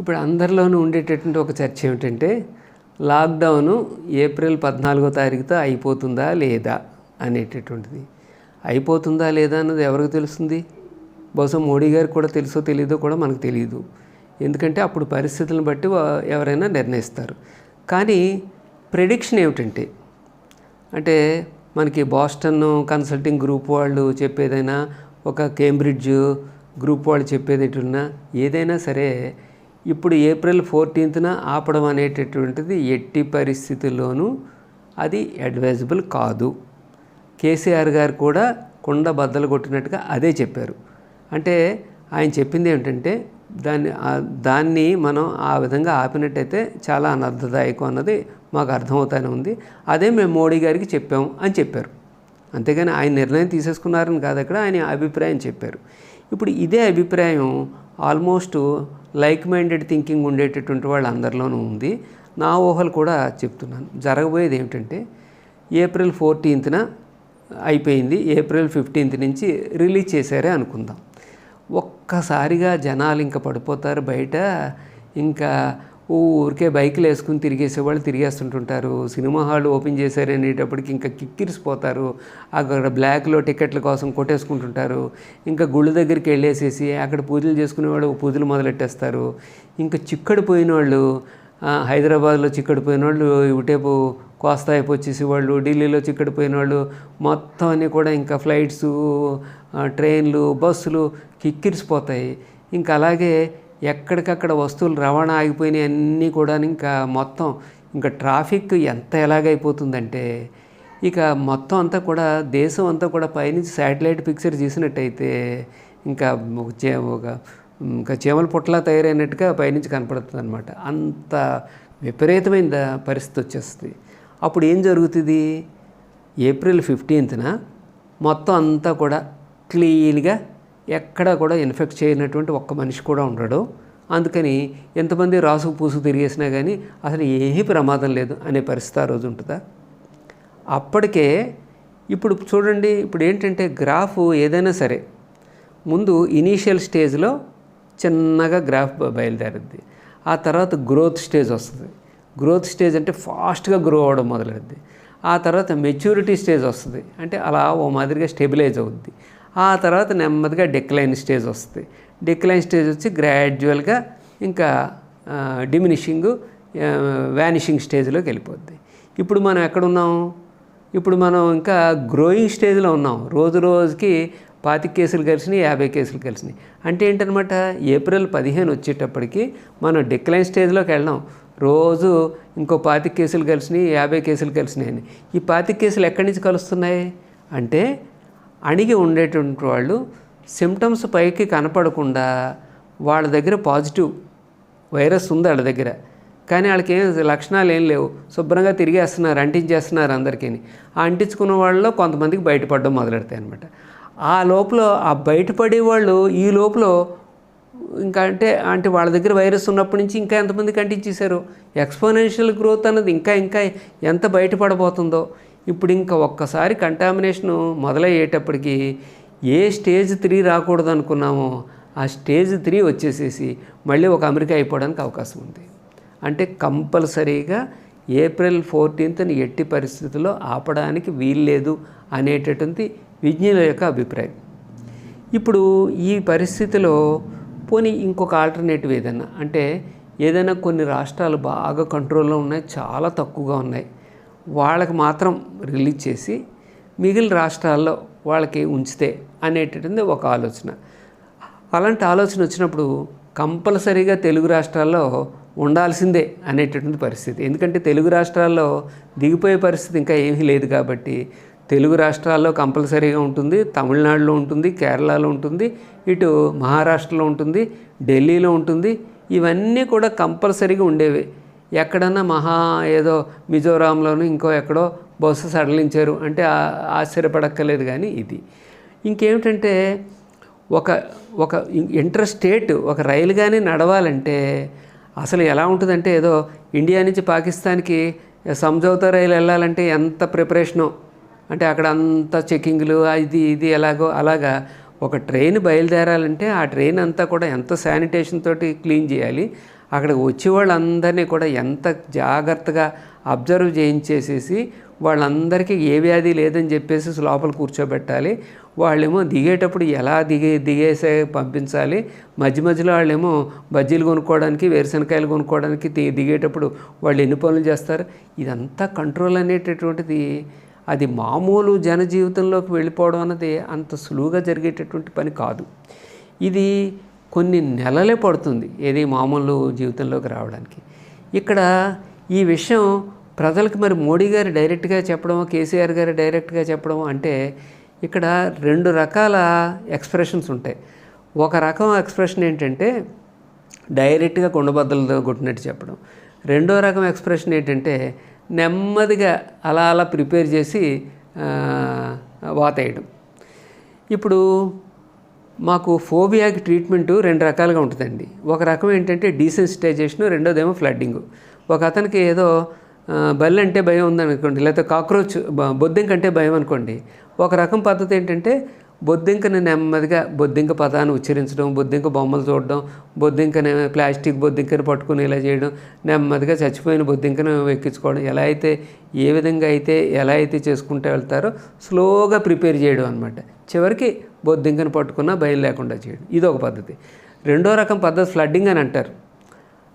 ఇప్పుడు అందరిలోనూ ఉండేటటువంటి ఒక చర్చ ఏమిటంటే లాక్డౌను ఏప్రిల్ పద్నాలుగో తారీఖుతో అయిపోతుందా లేదా అనేటటువంటిది. అయిపోతుందా లేదా అన్నది ఎవరికి తెలుస్తుంది? బహుశా మోడీ గారికి కూడా తెలుసో తెలియదో కూడా మనకు తెలియదు ఎందుకంటే అప్పుడు పరిస్థితులను బట్టి ఎవరైనా నిర్ణయిస్తారు. కానీ ప్రెడిక్షన్ ఏమిటంటే అంటే మనకి బాస్టన్ కన్సల్టింగ్ గ్రూప్ వాళ్ళు చెప్పేదైనా ఒక కేంబ్రిడ్జ్ గ్రూప్ వాళ్ళు చెప్పేది ఏదైనా సరే ఇప్పుడు ఏప్రిల్ ఫోర్టీన్త్న ఆపడం అనేటటువంటిది ఎట్టి పరిస్థితుల్లోనూ అది అడ్వైజబుల్ కాదు. కేసీఆర్ గారు కూడా కుండ బద్దలు కొట్టినట్టుగా అదే చెప్పారు. అంటే ఆయన చెప్పింది ఏమిటంటే దాన్ని దాన్ని మనం ఆ విధంగా ఆపినట్టయితే చాలా అనర్థదాయకం అన్నది మాకు అర్థమవుతానే ఉంది. అదే మేము మోడీ గారికి చెప్పాము అని చెప్పారు. అంతేగాని ఆయన నిర్ణయం తీసేసుకున్నారని కాదు అక్కడ ఆయన అభిప్రాయం చెప్పారు. ఇప్పుడు ఇదే అభిప్రాయం ఆల్మోస్ట్ లైక్ మైండెడ్ థింకింగ్ ఉండేటటువంటి వాళ్ళందరిలోనూ ఉంది. నా ఊహలు కూడా చెప్తున్నాను. జరగబోయేది ఏమిటంటే ఏప్రిల్ ఫోర్టీన్త్న అయిపోయింది. ఏప్రిల్ ఫిఫ్టీన్త్ నుంచి రిలీజ్ చేశారే అనుకుందాం. ఒక్కసారిగా జనాలు ఇంకా పడిపోతారు బయట. ఇంకా ఊరికే బైకులు వేసుకుని తిరిగేసే వాళ్ళు తిరిగేస్తుంటుంటారు. సినిమా హాల్ ఓపెన్ చేశారనేటప్పటికి ఇంకా కిక్కిరిసిపోతారు. అక్కడ బ్లాక్లో టికెట్ల కోసం కొట్టేసుకుంటుంటారు. ఇంకా గుళ్ళ దగ్గరికి వెళ్ళేసేసి అక్కడ పూజలు చేసుకునే వాళ్ళు పూజలు మొదలెట్టేస్తారు. ఇంకా చిక్కడిపోయిన వాళ్ళు హైదరాబాద్లో చిక్కడిపోయిన వాళ్ళు ఇటువైపు కోస్తా వైపు వచ్చేసి వాళ్ళు ఢిల్లీలో చిక్కడిపోయిన వాళ్ళు మొత్తం అన్నీ కూడా ఇంకా ఫ్లైట్స్ ట్రైన్లు బస్సులు కిక్కిరిసిపోతాయి. ఇంకా అలాగే ఎక్కడికక్కడ వస్తువులు రవాణా ఆగిపోయినాయి అన్నీ కూడా ఇంకా మొత్తం ఇంకా ట్రాఫిక్ ఎంత ఎలాగైపోతుందంటే ఇక మొత్తం అంతా కూడా దేశం అంతా కూడా పైనుంచి శాటిలైట్ పిక్చర్ తీసినట్టయితే ఇంకా ఒక చే ఒక ఇంకా చీమల పుట్ల తయారైనట్టుగా పైనుంచి కనపడుతుంది అనమాట అంత విపరీతమైన పరిస్థితి వచ్చేస్తుంది. అప్పుడు ఏం జరుగుతుంది? ఏప్రిల్ ఫిఫ్టీన్త్న మొత్తం అంతా కూడా క్లీన్గా ఎక్కడా కూడా ఇన్ఫెక్ట్ చేయనటువంటి ఒక్క మనిషి కూడా ఉండడు. అందుకని ఎంతమంది రాసు పూసు తిరిగేసినా కానీ అసలు ఏమీ ప్రమాదం లేదు అనే పరిస్థితి ఆ రోజు ఉంటుందా? అప్పటికే ఇప్పుడు చూడండి ఇప్పుడు ఏంటంటే గ్రాఫ్ ఏదైనా సరే ముందు ఇనీషియల్ స్టేజ్లో చిన్నగా గ్రాఫ్ బయలుదేరుద్ది. ఆ తర్వాత గ్రోత్ స్టేజ్ వస్తుంది. గ్రోత్ స్టేజ్ అంటే ఫాస్ట్గా గ్రో అవ్వడం మొదలవుద్ది ఆ తర్వాత మెచ్యూరిటీ స్టేజ్ వస్తుంది. అంటే అలా ఓ మాదిరిగా స్టెబిలైజ్ అవుద్ది. ఆ ఆ తర్వాత నెమ్మదిగా డిక్లైన్ స్టేజ్ వస్తుంది. డిక్లైన్ స్టేజ్ వచ్చి గ్రాడ్యువల్గా ఇంకా డిమినిషింగ్ వ్యానిషింగ్ స్టేజ్లోకి వెళ్ళిపోద్ది. ఇప్పుడు మనం ఎక్కడున్నాం? ఇప్పుడు మనం ఇంకా గ్రోయింగ్ స్టేజ్లో ఉన్నాం. రోజు రోజుకి పాతిక కేసులు కలిసినాయి యాభై కేసులు కలిసినాయి. అంటే ఏంటనమాట? ఏప్రిల్ పదిహేను వచ్చేటప్పటికి మనం డిక్లైన్ స్టేజ్లోకి వెళ్ళాం రోజు ఇంకో పాతిక కేసులు కలిసినాయి యాభై కేసులు కలిసినాయి అని. ఈ పాతిక కేసులు ఎక్కడి నుంచి కలుస్తున్నాయి? అంటే అణిగి ఉండేటువంటి వాళ్ళు సిమ్టమ్స్ పైకి కనపడకుండా వాళ్ళ దగ్గర పాజిటివ్ వైరస్ ఉంది వాళ్ళ దగ్గర. కానీ వాళ్ళకి ఏం లక్షణాలు ఏం లేవు. శుభ్రంగా తిరిగేస్తున్నారు అంటించేస్తున్నారు అందరికీ ఆ అంటించుకున్న వాళ్ళలో కొంతమందికి బయటపడడం మొదలెడతాయి అనమాట ఆ లోపల ఆ బయటపడే వాళ్ళు ఈ లోపల ఇంకా అంటే అంటే వాళ్ళ దగ్గర వైరస్ ఉన్నప్పటి నుంచి ఇంకా ఎంతమందికి అంటించేశారు? ఎక్స్పోనెన్షియల్ గ్రోత్ అన్నది ఇంకా ఇంకా ఎంత బయటపడబోతుందో. ఇప్పుడు ఇంకా ఒక్కసారి కంటామినేషన్ మొదలయ్యేటప్పటికి ఏ స్టేజ్ త్రీ రాకూడదు అనుకున్నామో ఆ స్టేజ్ త్రీ వచ్చేసేసి మళ్ళీ ఒక అమెరికా అయిపోవడానికి అవకాశం ఉంది. అంటే కంపల్సరీగా ఏప్రిల్ ఫోర్టీన్త్ని ఎట్టి పరిస్థితుల్లో ఆపడానికి వీల్లేదు అనేటటువంటి విజ్ఞుల యొక్క అభిప్రాయం. ఇప్పుడు ఈ పరిస్థితిలో పోనీ ఇంకొక ఆల్టర్నేటివ్ ఏదైనా అంటే ఏదైనా కొన్ని రాష్ట్రాలు బాగా కంట్రోల్లో ఉన్నాయి చాలా తక్కువగా ఉన్నాయి. వాళ్ళకి మాత్రం రిలీజ్ చేసి మిగిలిన రాష్ట్రాల్లో వాళ్ళకి ఉంచితే అనేటటువంటి ఒక ఆలోచన. అలాంటి ఆలోచన వచ్చినప్పుడు కంపల్సరీగా తెలుగు రాష్ట్రాల్లో ఉండాల్సిందే అనేటటువంటి పరిస్థితి. ఎందుకంటే తెలుగు రాష్ట్రాల్లో దిగిపోయే పరిస్థితి ఇంకా ఏమీ లేదు కాబట్టి తెలుగు రాష్ట్రాల్లో కంపల్సరీగా ఉంటుంది తమిళనాడులో ఉంటుంది కేరళలో ఉంటుంది ఇటు మహారాష్ట్రలో ఉంటుంది ఢిల్లీలో ఉంటుంది. ఇవన్నీ కూడా కంపల్సరీగా ఉండేవి. ఎక్కడన్నా మహా ఏదో మిజోరాంలోనూ ఇంకో ఎక్కడో బస్సు సడలించారు అంటే ఆశ్చర్యపడక్కర్లేదు కానీ ఇది. ఇంకేమిటంటే ఒక ఒక ఇంటర్ స్టేట్ ఒక రైలు కానీ నడవాలంటే అసలు ఎలా ఉంటుందంటే ఏదో ఇండియా నుంచి పాకిస్తాన్కి సంజౌతా రైలు వెళ్ళాలంటే ఎంత ప్రిపరేషనో అంటే అక్కడ అంత చెకింగ్లు ఇది ఇది ఎలాగో అలాగా ఒక ట్రైన్ బయలుదేరాలంటే ఆ ట్రైన్ అంతా కూడా ఎంత శానిటేషన్ తోటి క్లీన్ చేయాలి అక్కడికి వచ్చే వాళ్ళందరినీ కూడా ఎంత జాగ్రత్తగా అబ్జర్వ్ చేయించేసేసి వాళ్ళందరికీ ఏ వ్యాధి లేదని చెప్పేసి లోపల కూర్చోబెట్టాలి. వాళ్ళేమో దిగేటప్పుడు ఎలా దిగే దిగేసే పంపించాలి. మధ్య మధ్యలో వాళ్ళేమో బజ్జీలు కొనుక్కోవడానికి వేరుశనకాయలు కొనుక్కోవడానికి ది- దిగేటప్పుడు వాళ్ళు ఎన్ని పనులు చేస్తారు? ఇదంతా కంట్రోల్ అనేటటువంటిది అది మామూలు జనజీవితంలోకి వెళ్ళిపోవడం అన్నది అంత సులువుగా జరిగేటటువంటి పని కాదు. ఇది కొన్ని నెలలే పడుతుంది ఏది మామూలు జీవితంలోకి రావడానికి. ఇక్కడ ఈ విషయం ప్రజలకు మరి మోడీ గారు డైరెక్ట్గా చెప్పడం కేసీఆర్ గారు డైరెక్ట్గా చెప్పడం అంటే ఇక్కడ రెండు రకాల ఎక్స్ప్రెషన్స్ ఉంటాయి. ఒక రకం ఎక్స్ప్రెషన్ ఏంటంటే డైరెక్ట్గా కొండబద్దలతో కొట్టినట్టు చెప్పడం. రెండో రకం ఎక్స్ప్రెషన్ ఏంటంటే నెమ్మదిగా అలా అలా ప్రిపేర్ చేసి వాతేయడం. ఇప్పుడు మాకు ఫోబియాకి ట్రీట్మెంట్ రెండు రకాలుగా ఉంటుందండి. ఒక రకం ఏంటంటే డీసెన్సిటైజేషన్ రెండోదేమో ఫ్లడ్డింగ్. ఒక అతనికి ఏదో బల్లి అంటే భయం ఉందనుకోండి లేకపోతే కాక్రోచ్ బొద్దింక అంటే భయం అనుకోండి. ఒక రకం పద్ధతి ఏంటంటే బొద్దింకని నెమ్మదిగా బొద్దింక పదాన్ని ఉచ్చరించడం బొద్దింక బొమ్మలు చూడడం బొద్దింకని ప్లాస్టిక్ బొద్దింకని పట్టుకుని ఇలా చేయడం నెమ్మదిగా చచ్చిపోయిన బొద్దింకను ఎక్కించుకోవడం ఎలా అయితే ఏ విధంగా అయితే ఎలా అయితే చేసుకుంటూ వెళ్తారో స్లోగా ప్రిపేర్ చేయడం అనమాట చివరికి దింకను పట్టుకున్నా భయం లేకుండా చేయడం. ఇది ఒక పద్ధతి. రెండో రకం పద్ధతి ఫ్లడ్డింగ్ అని అంటారు.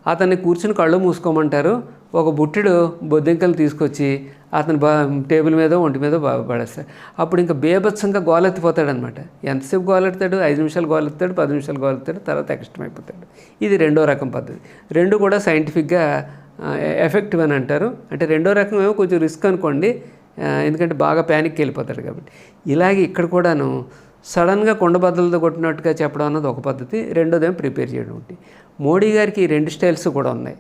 అతన్ని కూర్చుని కళ్ళు మూసుకోమంటారు. ఒక బుట్టెడు బొద్దింకలు తీసుకొచ్చి అతను బా టేబుల్ మీద ఒంటి మీద బా పడేస్తారు అప్పుడు ఇంకా బేభత్సంగా గోలెత్తిపోతాడు అనమాట ఎంతసేపు గోలెత్తాడు? ఐదు నిమిషాలు గోలెత్తాడు పది నిమిషాలు గోలెత్తాడు తర్వాత కష్టమైపోతాడు ఇది రెండో రకం పద్ధతి. రెండు కూడా సైంటిఫిక్గా ఎఫెక్టివ్ అని అంటారు. అంటే రెండో రకం ఏమో కొంచెం రిస్క్ అనుకోండి. ఎందుకంటే బాగా ప్యానిక్కి వెళ్ళిపోతాడు కాబట్టి. ఇలాగే ఇక్కడ కూడాను సడన్గా కొండబద్దలతో కొట్టినట్టుగా చెప్పడం అన్నది ఒక పద్ధతి. రెండోదేమో ప్రిపేర్ చేయడం ఒకటి. మోడీ గారికి రెండు స్టైల్స్ కూడా ఉన్నాయి.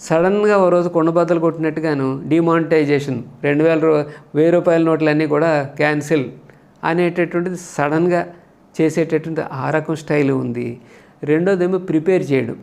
సడన్గా ఓ రోజు కొండబద్దలు కొట్టినట్టుగాను డిమానిటైజేషన్ రెండు వేల వెయ్యి రూపాయల నోట్లన్నీ కూడా క్యాన్సిల్ అనేటటువంటిది సడన్గా చేసేటటువంటి ఆ రకం స్టైల్ ఉంది. రెండోదేమో ప్రిపేర్ చేయడం.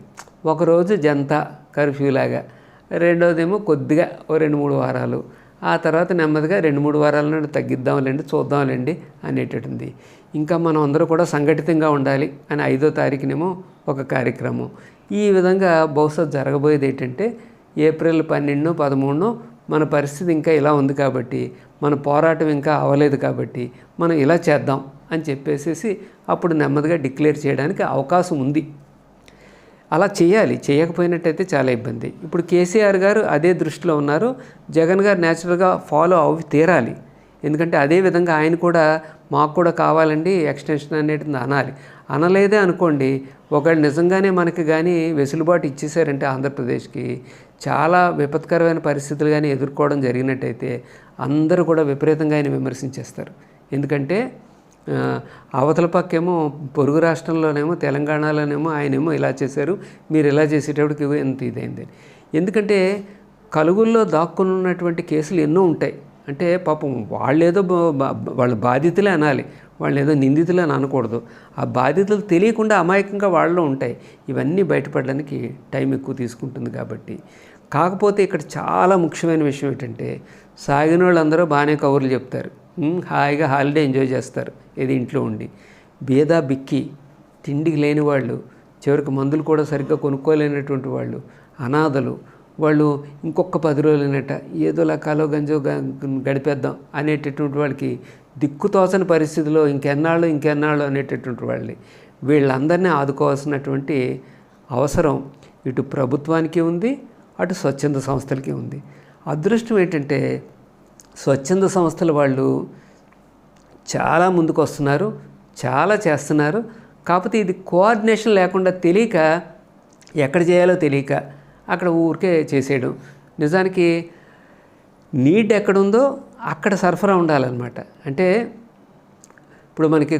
ఒకరోజు జనతా కర్ఫ్యూ లాగా. రెండోదేమో కొద్దిగా ఓ రెండు మూడు వారాలు ఆ తర్వాత నెమ్మదిగా రెండు మూడు వారాల నుండి తగ్గిద్దాంలేండి చూద్దాంలేండి అనేటటుంది ఇంకా మనం అందరూ కూడా సంఘటితంగా ఉండాలి అని ఐదో తారీఖునేమో ఒక కార్యక్రమం. ఈ విధంగా బహుశా జరగబోయేది ఏంటంటే ఏప్రిల్ పన్నెండు పదమూడును మన పరిస్థితి ఇంకా ఇలా ఉంది కాబట్టి మన పోరాటం ఇంకా అవ్వలేదు కాబట్టి మనం ఇలా చేద్దాం అని చెప్పేసేసి అప్పుడు నెమ్మదిగా డిక్లేర్ చేయడానికి అవకాశం ఉంది. అలా చేయాలి. చేయకపోయినట్టయితే చాలా ఇబ్బంది. ఇప్పుడు కేసీఆర్ గారు అదే దృష్టిలో ఉన్నారు. జగన్ గారు న్యాచురల్గా ఫాలో అవి తీరాలి. ఎందుకంటే అదే విధంగా ఆయన కూడా మాకు కూడా కావాలండి ఎక్స్టెన్షన్ అనేది అనాలి. అనలేదే అనుకోండి ఒకళ్ళు నిజంగానే మనకి కానీ వెసులుబాటు ఇచ్చేసారంటే ఆంధ్రప్రదేశ్కి చాలా విపత్కరమైన పరిస్థితులు కానీ ఎదుర్కోవడం జరిగినట్టయితే అందరూ కూడా విపరీతంగా ఆయన విమర్శించేస్తారు. ఎందుకంటే అవతల పక్కేమో పొరుగు రాష్ట్రంలోనేమో తెలంగాణలోనేమో ఆయనేమో ఇలా చేశారు. మీరు ఇలా చేసేటప్పటికి ఎంత ఇదైంది. ఎందుకంటే కలుగుల్లో దాక్కుని ఉన్నటువంటి కేసులు ఎన్నో ఉంటాయి. అంటే పాపం వాళ్ళేదో వాళ్ళ బాధితులే అనాలి. వాళ్ళు ఏదో నిందితులు అని అనకూడదు. ఆ బాధితులు తెలియకుండా అమాయకంగా వాళ్ళలో ఉంటాయి. ఇవన్నీ బయటపడడానికి టైం ఎక్కువ తీసుకుంటుంది కాబట్టి. కాకపోతే ఇక్కడ చాలా ముఖ్యమైన విషయం ఏంటంటే సాగిన వాళ్ళందరూ బాగానే కబుర్లు చెప్తారు. హాయిగా హాలిడే ఎంజాయ్ చేస్తారు. ఏది ఇంట్లో ఉండి. బీదా బిక్కి తిండికి లేని వాళ్ళు చివరికి మందులు కూడా సరిగ్గా కొనుక్కోలేనటువంటి వాళ్ళు అనాథలు వాళ్ళు ఇంకొక పది రోజులనట ఏదో లకాలో గంజో గ- గడిపేద్దాం అనేటటువంటి వాళ్ళకి దిక్కుతోచని పరిస్థితిలో ఇంకెన్నాళ్ళు ఇంకెన్నాళ్ళు అనేటటువంటి వాళ్ళని వీళ్ళందరినీ ఆదుకోవాల్సినటువంటి అవసరం ఇటు ప్రభుత్వానికి ఉంది అటు స్వచ్ఛంద సంస్థలకి ఉంది. అదృష్టం ఏంటంటే స్వచ్ఛంద సంస్థల వాళ్ళు చాలా ముందుకు వస్తున్నారు చాలా చేస్తున్నారు. కాకపోతే ఇది కోఆర్డినేషన్ లేకుండా తెలియక ఎక్కడ చేయాలో తెలియక అక్కడ ఊరికే చేసేయడం. నిజానికి నీడ్ ఎక్కడుందో అక్కడ సరఫరా ఉండాలన్నమాట. అంటే ఇప్పుడు మనకి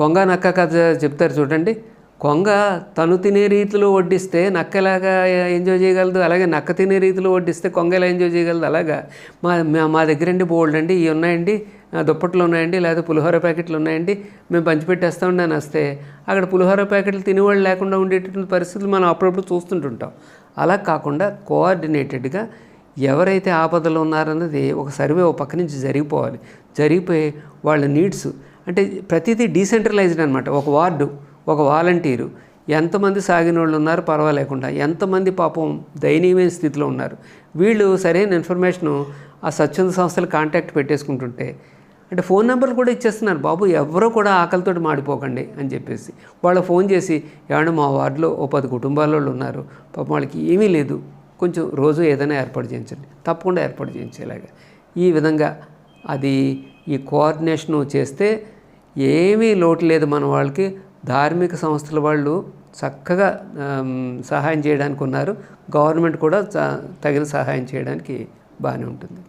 కొంగ నక్క కథ చెప్తారు చూడండి. కొంగ తను తినే రీతిలో వడ్డిస్తే నక్క ఎలాగా ఎంజాయ్ చేయగలదు అలాగే నక్క తినే రీతిలో వడ్డిస్తే కొంగ ఎలా ఎంజాయ్ చేయగలదు అలాగా. మా మా- మా దగ్గర అండి బోల్డ్ అండి ఇవి ఉన్నాయండి. దుప్పట్లు ఉన్నాయండి లేదా పులిహోర ప్యాకెట్లు ఉన్నాయండి. మేము పంచిపెట్టేస్తా అని వస్తే. అక్కడ పులిహోర ప్యాకెట్లు తినేవాళ్ళు లేకుండా ఉండేటటువంటి పరిస్థితులు మనం అప్పుడప్పుడు చూస్తుంటుంటాం. అలా కాకుండా కోఆర్డినేటెడ్గా ఎవరైతే ఆపదలో ఉన్నారన్నది ఒక సర్వే ఒక పక్క నుంచి జరిగిపోవాలి. జరిగిపోయి వాళ్ళ నీడ్స్ అంటే ప్రతిదీ డీసెంట్రలైజ్డ్ అనమాట. ఒక వార్డు ఒక వాలంటీరు. ఎంతమంది సాగిన వాళ్ళు ఉన్నారు పర్వాలేకుండా. ఎంతమంది పాపం దయనీయమైన స్థితిలో ఉన్నారు. వీళ్ళు సరైన ఇన్ఫర్మేషను ఆ స్వచ్ఛంద సంస్థలు కాంటాక్ట్ పెట్టేసుకుంటుంటే అంటే ఫోన్ నెంబర్లు కూడా ఇచ్చేస్తున్నారు. బాబు ఎవరో కూడా ఆకలితోటి మాడిపోకండి అని చెప్పేసి. వాళ్ళు ఫోన్ చేసి ఏమన్నా మా వార్డులో ఓ పది కుటుంబాల వాళ్ళు ఉన్నారు. పాపం వాళ్ళకి ఏమీ లేదు. కొంచెం రోజు ఏదైనా ఏర్పాటు చేయించండి. తప్పకుండా ఏర్పాటు చేయించేలాగా. ఈ విధంగా అది ఈ కోఆర్డినేషను చేస్తే ఏమీ లోటు లేదు మన వాళ్ళకి. ధార్మిక సంస్థల వాళ్ళు చక్కగా సహాయం చేయడానికి ఉన్నారు గవర్నమెంట్ కూడా తగిన సహాయం చేయడానికి బాగానే ఉంటుంది.